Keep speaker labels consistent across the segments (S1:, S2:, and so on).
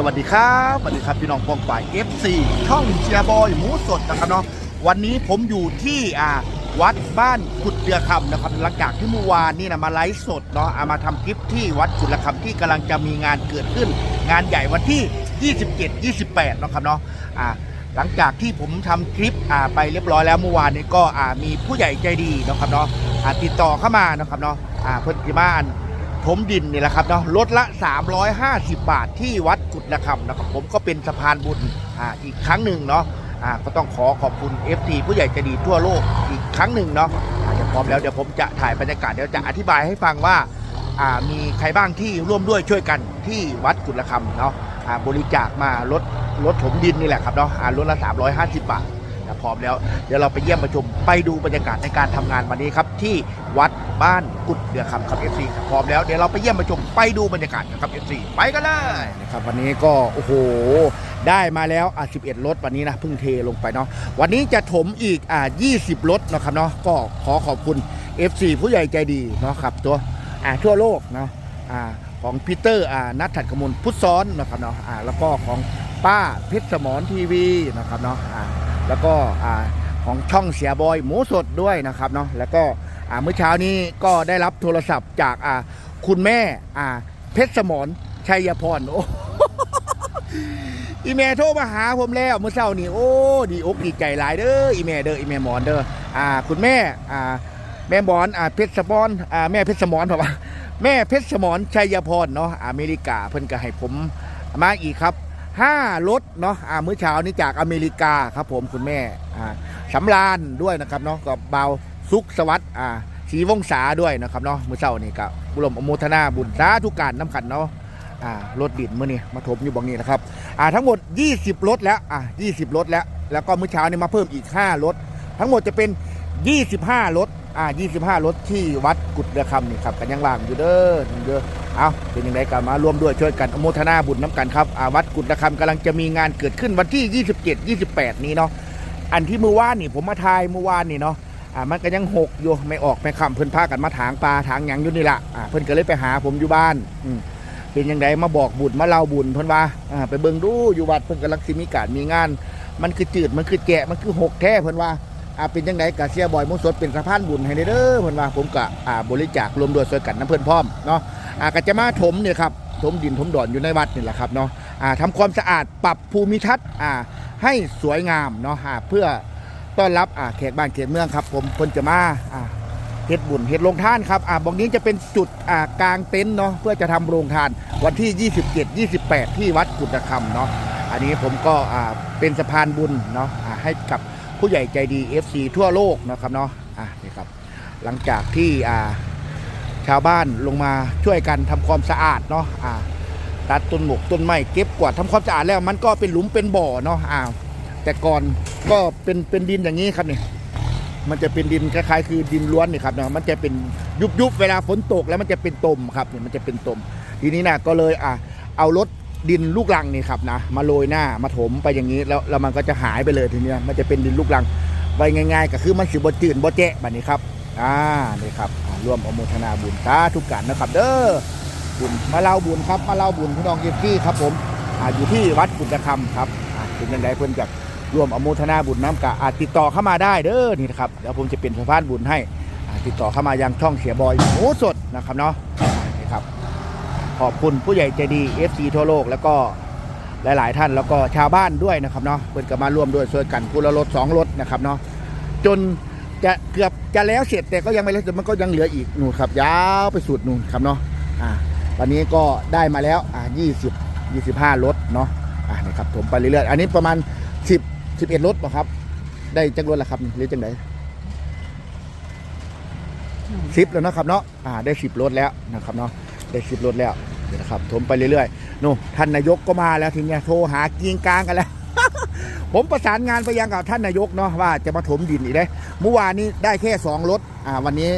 S1: สวัสดีครับสวัสดีครับพี่น้องปองฝ่าย FC ช่องเชียร์บอยหมูสดนะครับเนาะวันนี้ผมอยู่ที่อ่าวัดบ้านกุดเดือคำนะครับหลังจากที่เมื่อวานนี่นะมาไลฟ์สดเนาะเอามาทำคลิปที่วัดกุดเดือคำที่กำลังจะมีงานเกิดขึ้น งานใหญ่วันที่ 27 28นะครับเนาะอ่าหลังจากที่ผมทำคลิปอ่าไปเรียบร้อยแล้วเมื่อวานนี้ก็อ่ามีผู้ใหญ่ใจดีนะครับเนาะอ่าติดต่อเข้ามานะครับเนาะอ่าเพิ่นที่มาอัน มดินนี่แหละครับเนาะลดละ 350 บาทที่วัดกุดระคำนะครับผมก็เป็นสะพานบุญอ่าอีกครั้งหนึ่งเนาะอ่าก็ต้องขอขอบคุณ FT ผู้ใหญ่ใจดีทั่วโลกอีกครั้งหนึ่งเนาะอ่าเดี๋ยวพร้อมแล้วเดี๋ยวผมจะถ่ายบรรยากาศเดี๋ยวจะอธิบายให้ฟังว่าอ่ามีใครบ้างที่ร่วมด้วยช่วยกันที่วัดกุดระคำเนาะอ่าบริจาคมาลดลดถมดินนี่แหละครับเนาะอ่าลดละ 350 บาท พร้อมแล้ว เดี๋ยวเราไปเยี่ยมประชุมไปดูบรรยากาศในการทำงานวันนี้ครับ ที่วัดบ้านกุดเดือคำครับ FC ครับพร้อมแล้วเดี๋ยวเราไปเยี่ยมประชุมไปดูบรรยากาศครับ FC ไปกันเลยนะครับวันนี้ก็โอ้โหได้มาแล้วอะ11รถวันนี้นะเพิ่งเทลงไปเนาะวันนี้จะถมอีกอ่า20รถนะครับเนาะก็ขอขอบคุณ FC ผู้ใหญ่ใจดีเนาะครับตัวอ่าทั่วโลกเนาะอ่าของพีเตอร์อ่านัทถัดกมลพุทธซ้อนนะครับเนาะอ่าแล้วก็ของป้าเพชรสมรทีวีนะครับเนาะอ่า แล้วก็ของช่องเสียบอยหมูสดด้วยนะครับเนาะแล้วก็เมื่อเช้านี้ก็ได้รับโทรศัพท์จากคุณแม่เพชรสมรชัยพรโอ้อีเมลโทรมาหาผมแล้วเมื่อเช้านี้โอ้ดีอกดีใจหลายเด้ออีเมลเด้ออีเมลมอนเด้ออ่า คุณแม่อ่าแม่หมอนอ่าเพชรสมรอ่าแม่เพชรสมรเปล่าวะแม่เพชรสมรชัยพรเนาะอเมริกาเพิ่นก็ให้ผมมาอีกครับ ห้ารถเนาะอ่ามื้อเช้านี้จากอเมริกาครับผมคุณแม่อ่าสำราญด้วยนะครับเนาะกับเบาสุขสวัสดิ์อ่าศรีวงศาด้วยนะครับเนาะมื้อเช้านี้ก็บุรมอโมทนาบุญสาธุการน้ำขันเนาะอ่ารถดินมื้อนี้มาถมอยู่บางนี้นะครับอ่าทั้งหมด 20 รถแล้วอ่า20 รถแล้ว แล้วก็เมื่อเช้านี้มาเพิ่มอีก 5 รถ ทั้งหมดจะเป็น 25 รถ อ่า25 รถที่วัดกุดเรือคำนี่ครับกันยังว่างอยู่เด้อเด้อเอาเป็นยังไงกันมาร่วมด้วยช่วยกันอโมทนาบุญน้ำกันครับอ่าวัดกุดเรือคำกำลังจะมีงานเกิดขึ้นวันที่ 27 28 นี้เนาะอันที่เมื่อวานนี่ผมมาทายเมื่อวานนี่เนาะอ่ามันก็ยังหกอยู่ไม่ออกไม่คำเพิ่นพากันมาถางปลาถางหยังอยู่นี่ละอ่าเพิ่นก็เลยไปหาผมอยู่บ้านอืมเป็นยังไงมาบอกบุญมาเล่าบุญเพิ่นว่าอ่าไปเบิ่งดูอยู่วัดเพิ่นกำลังสิมีการมีงาน มันคือจืดมันคือแกะมันคือหกแท้เพิ่นว่า อ่าเป็นยังไงกะเสียบอยมุสดเป็นสะพานบุญให้เด้อเพิ่นว่าผมกะอ่าบริจาครวมด้วยช่วยกันน้ำเพิ่นพร้อมเนาะอ่าก็จะมาถมเนี่ยครับถมดินถมดอนอยู่ในวัดนี่แหละครับเนาะอ่าทำความสะอาดปรับภูมิทัศน์อ่าให้สวยงามเนาะอ่าเพื่อต้อนรับอ่าแขกบ้านแขกเมืองครับ ผมเพิ่นจะมาอ่าเฮ็ดบุญเฮ็ดโรงทานครับอ่าบอกนี้จะเป็นจุดอ่ากลางเต็นท์เนาะเพื่อจะทำโรงทานวันที่ 27 28 ที่วัดกุฎคำเนาะอันนี้ผมก็อ่าเป็นสะพานบุญเนาะอ่าให้กับ ผู้ใหญ่ใจดี FC ทั่วโลกนะครับเนาะอ่านี่ครับหลังจากที่อ่าชาวบ้านลงมาช่วยกันทำความสะอาดเนาะอ่าตัดต้นหมกต้นไม้เก็บกวาดทำความสะอาดแล้วมันก็เป็นหลุมเป็นบ่อเนาะอ่าแต่ก่อนก็เป็นเป็นดินอย่างนี้ครับเนี่ยมันจะเป็นดินคล้ายๆคือดินล้วนนี่ครับเนาะมันจะเป็นยุบๆเวลาฝนตกแล้วมันจะเป็นตมครับเนี่ยมันจะเป็นตม ทีนี้นะก็เลยอะเอารถ ดินลูกรังนี่ครับนะมาโรยหน้ามาถมไปอย่างนี้แล้วแล้วมันก็จะหายไปเลยทีเนี้ยมันจะเป็นดินลูกรังไว้ง่าย ๆ ก็คือมันสิบ่จืดบ่แจ๊ะแบบนี้ครับอ่านี่ครับร่วมอนุโมทนาบุญสาธุกันนะครับ เด้อบุญมาเล่าบุญครับมาเล่าบุญพี่น้องเยฟี่ครับผมออยู่ที่วัดกุฎคำครับอ่าเป็นยังไงเพิ่นกับร่วมอนุโมทนาบุญน้ำกะอาจติดต่อเข้ามาได้เด้อนี่นะครับเดี๋ยวผมจะเป็นสะพานบุญให้ติดต่อเข้ามายังช่องเสียบอยหมูสดนะครับเนาะ ขอบคุณผู้ใหญ่ใจดี FC ทั่วโลก แล้วก็หลาย ๆ ท่านแล้วก็ชาวบ้านด้วยนะครับเนาะเพื่อนก็มาร่วมด้วยช่วยกันผู้ละรถสองรถนะครับเนาะจนจะเกือบจะแล้วเสร็จแต่ก็ยังไม่แล้วแต่มันก็ยังเหลืออีกนู่นครับยาวไปสุดนู่นครับเนาะอ่าวันนี้ก็ได้มาแล้วอ่า20 25รถเนาะอ่านี่ครับผมไปเรื่อยๆอันนี้ประมาณ 10 11รถป่ะครับ ได้จักรถแล้วครับหรือจังไดสิบแล้วนะครับเนาะอ่าได้สิบรถแล้วนะครับเนาะ ได้สิบรถแล้วนะครับถมไปเรื่อยๆนู่นท่านนายกก็มาแล้วทีเนี้ยโทรหากิงกลางกันแล้ว ผมประสานงานไปยังกับท่านนายกเนาะว่าจะมาถมดินอีกได้เมื่อวานนี้ได้แค่สองรถอ่าวันนี้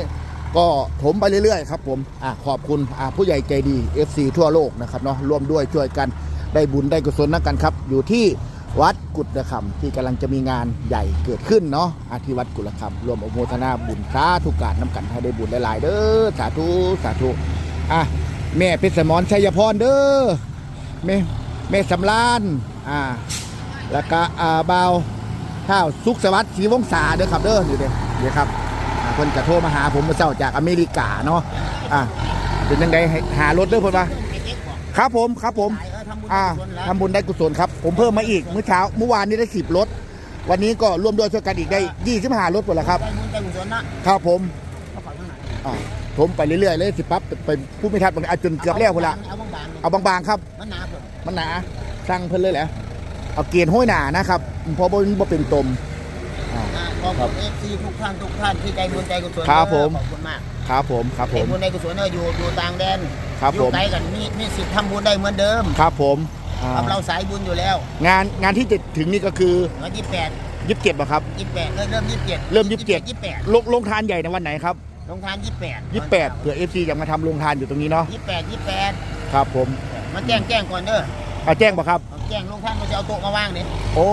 S1: ก็ถมไปเรื่อยๆครับผมอ่าขอบคุณอ่าผู้ใหญ่ใจดี FC ทั่วโลกนะครับเนาะร่วมด้วยช่วยกันได้บุญได้กุศลนักกันครับ อยู่ที่วัดกุฎระคำที่กำลังจะมีงานใหญ่เกิดขึ้นเนาะอาที่วัดกุฎระคำรวมอนุโมทนาบุญสาธุการน้ำกันให้ได้บุญหลายๆเด้อสาธุสาธุอะ แม่เพชรสมรชัยพรเด้อแม่แม่สำรานอ่าแล้วก็อ่าเบาวข้าวสุขสวัสดิ์ศรีวงศาเด้อครับเด้ออยู่เด้อเดี๋ยวครับอ่าเพิ่นกระโทรมาหาผมเมื่อเช้าจากอเมริกาเนาะอ่าเป็นยังไงให้หารถเด้อเพิ่นว่าครับผมครับผม อ่าทำบุญได้กุศลครับ ผมเพิ่มมาอีกเมื่อเช้าเมื่อวานนี้ได้สิบรถ วันนี้ก็ร่วมด้วยช่วยกันอีกได้ยี่สิบห้ารถหมดแล้วครับ
S2: ได้บุญได้กุศลนะครับ
S1: ผม
S2: เอทั้งไหน
S1: อ่าผมไปเรื่อยๆเลยสิปั๊บไปผู้ไม่ทัดบางอาจนเกือบแล้วพุ่นละ
S2: เอาบางๆ
S1: เอาบางๆครับ
S2: มันหนาเพิ่น
S1: มันหนาสั่งเพิ่นเลยแหละเอาเกียร์ห้อยหนานะครับเพราะบ่บ่เป็นตมอ่า
S2: อ่าขอบคุณเอฟซีทุกท่านทุกท่านที่ใจบุญใจกุศล
S1: ครับผม
S2: ขอบคุณมาก
S1: ครับผมครับผ
S2: ใจ
S1: ม
S2: บุญใจกุศลเนอะอยู่อยู่ต่างแดน
S1: ครับ
S2: อ
S1: ผ
S2: ยู่
S1: ม
S2: ไกลกันมีมีสิทธิ์ทำบุญได้เหมือนเดิม
S1: ครับผมอ่า
S2: กับเราสายบุญอยู่แล้ว
S1: งานงานที่จะถึงนี่ก็คือ
S2: วันที่แปด
S1: ยิบเก็บอะครับ
S2: ยี่สิบแปดเริ่มยี่สิบเจ็ด
S1: เริ่ม27
S2: ยี่สิบแปด
S1: ลงลงทานใหญ่ในวันไหนครับ
S2: ลงทานยี่สิบแปด
S1: ยี่แปดเผื่อเอฟซีอยากมาทำลงทานอยู่ตรงนี้เนาะ
S2: ยี่สิบแปดยี่สิบแปด
S1: ครับผม
S2: มาแจ้งแจ้งก่อนเด้อ
S1: เอาแจ้งป่ะครับ
S2: เอาแจ้งลงท่านมันจะเอาโต๊ะมาว่างนี่
S1: โอ้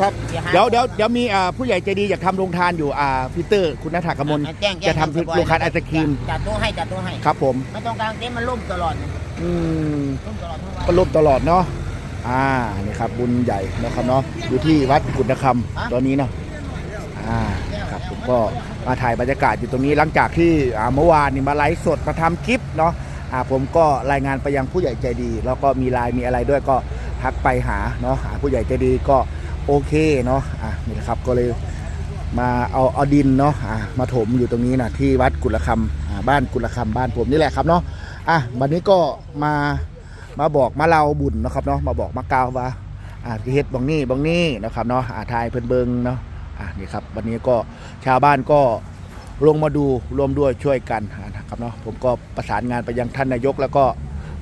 S1: ครับ
S2: เดี๋ยวหา
S1: เดี๋ยวเดี๋ยวเดี๋ยวมีอ่าผู้ใหญ่ใจดีอยากทำโรงทานอยู่อ่าพีเตอร์คุณนัทกมล
S2: อ่าแจ้งแจ้ง
S1: จะทำโรงทานไอศครีม
S2: จัดโต๊ะให้จัดโต๊ะให้
S1: ครับผม
S2: ไม่ต้องกลางเต็นท์มันล่มตลอดนี่
S1: อืม
S2: ล่มตลอดทั้งวัน
S1: ก็ร่วมตลอดเนาะอ่านี่ครับบุญใหญ่นะครับเนาะอยู่ที่วัดกุฎคำตอนนี้เนาะอ่าครับผม ก็มาถ่ายบรรยากาศอยู่ตรงนี้หลังจากที่เมื่อวานนี่มาไลฟ์สดมาทำคลิปเนาะผมก็รายงานไปยังผู้ใหญ่ใจดี แล้วก็มีไลน์มีอะไรด้วยก็ทักไปหาเนาะหาผู้ใหญ่ใจดีก็โอเคเนาะอ่านี่แหละครับก็เลยมาเอาเอาดินเนาะอ่ามาถมอยู่ตรงนี้นะที่วัดกุลคำอ่าบ้านกุลคำบ้านผมนี่แหละครับเนาะอะวันนี้ก็มามาบอกมาเล่าบุญนะครับเนาะมาบอกมากล่าวว่าอ่าที่เฮ็ดบางนี่บางนี่นะครับเนาะอ่าทายเพิ่นเบิงเนาะอะนี่ครับวันนี้ก็ ชาวบ้านก็ลงมาดูร่วมด้วยช่วยกันนะครับเนาะผมก็ประสานงานไปยังท่านนายกแล้วก็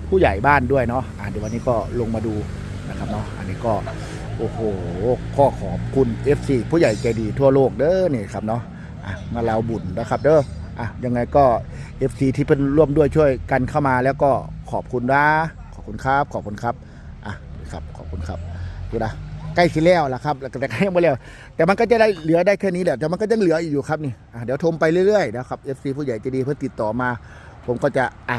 S1: ผู้ใหญ่บ้านด้วยเนาะอ่าเดี๋ยววันนี้ก็ลงมาดูนะครับเนาะอันนี้ก็โอ้โหข้อขอบคุณ FC ผู้ใหญ่ใจดีทั่วโลกเด้อนี่ครับเนาะอะมาเราบุญนะครับเด้ออะยังไงก็ FC ที่เป็นร่วมด้วยช่วยกันเข้ามาแล้วก็ขอบคุณนะขอบคุณครับขอบคุณครับอะครับขอบคุณครับดูนะ ล้สิแล้วละครับแล้วแต่ก็ยังไม่แล้ว แต่มันก็จะได้เหลือได้แค่นี้แหละแต่มันก็ยังเหลืออยู่ครับนี่เดี๋ยวชมไปเรื่อยๆนะครับ FC ผู้ใหญ่ใจดีเพื่อติดต่อมา ผมก็จะอะ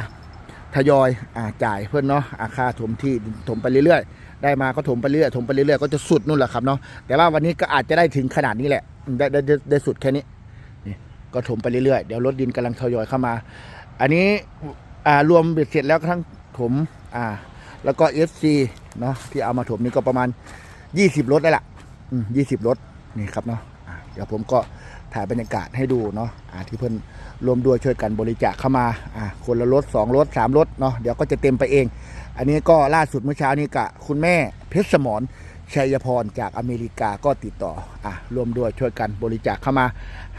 S1: ทยอยอะจ่ายเพื่อนเนาะอะค่าถมที่ถมไปเรื่อยๆ ได้มาก็ถมไปเรื่อยถมไปเรื่อยๆก็จะสุดนู่นแหละครับเนาะแต่ว่าวันนี้ก็อาจจะได้ถึงขนาดนี้แหละได้ได้ได้ได้สุดแค่นี้นี่ก็ถมไปเรื่อยๆเดี๋ยวรถดินกำลังทยอยเข้ามา อันนี้อ่ารวมเบ็ดเสร็จแล้วทั้งถมอ่าแล้วก็ FC เนาะที่เอามาถมนี่ก็ประมาณ 20รถได้ละอืมยี่สิบรถนี่ครับเนาะเดี๋ยวผมก็ถ่ายบรรยากาศให้ดูเนาะอ่าที่เพิ่อนรวมด้วยช่วยกันบริจาคเข้ามาอ่าคนละรถสองรถสามรถเนาะเดี๋ยวก็จะเต็มไปเอง อันนี้ก็ล่าสุดเมื่อเช้านี้กับคุณแม่เพชรสมรชัยพรจากอเมริกาก็ติดต่ออะรวมด้วยช่วยกันบริจาคเข้ามา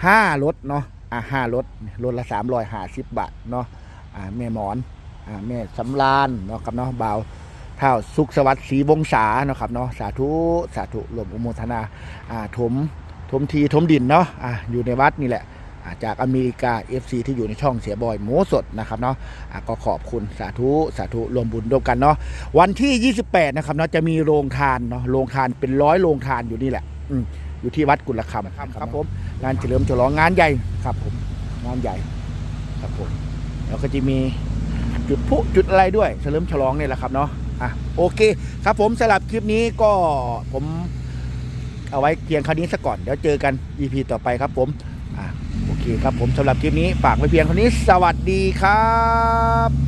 S1: ห้ารถเนาะอะห้ารถรถละสามร้อยห้าสิบบาทเนาะอ่าแม่หมอนอ่าแม่สำรานเนาะครับเนาะบ่าว เท่าสุขสวัสดิ์ศรีวงศาเนาะครับเนาะสาธุสาธุรวมอนุโมทนาอ่าถมถมทีถมดินเนาะอ่าอยู่ในวัดนี่แหละอ่าจากอเมริกา FC ที่อยู่ในช่องเสียบอยหมูสดนะครับเนาะอะก็ขอบคุณสาธุสาธุรวมบุญร่วมกันเนาะวันที่ 28 นะครับเนาะจะมีโรงทานเนาะโรงทานเป็นร้อยโรงทานอยู่นี่แหละอืมอยู่ที่วัดกุลคำครับผมงานเฉลิมฉลองงานใหญ่ครับผมงานใหญ่ครับผมแล้วก็จะมีจุดพลุจุดอะไรด้วย เฉลิมฉลองเนี่ยแหละครับเนาะ อะโอเคครับผมสำหรับคลิปนี้ก็ผมเอาไว้เพียงคราวนี้ซะก่อนเดี๋ยวเจอกัน EP ต่อไปครับผมอะโอเคครับผมสำหรับคลิปนี้ฝากไว้เพียงคราวนี้ สวัสดีครับ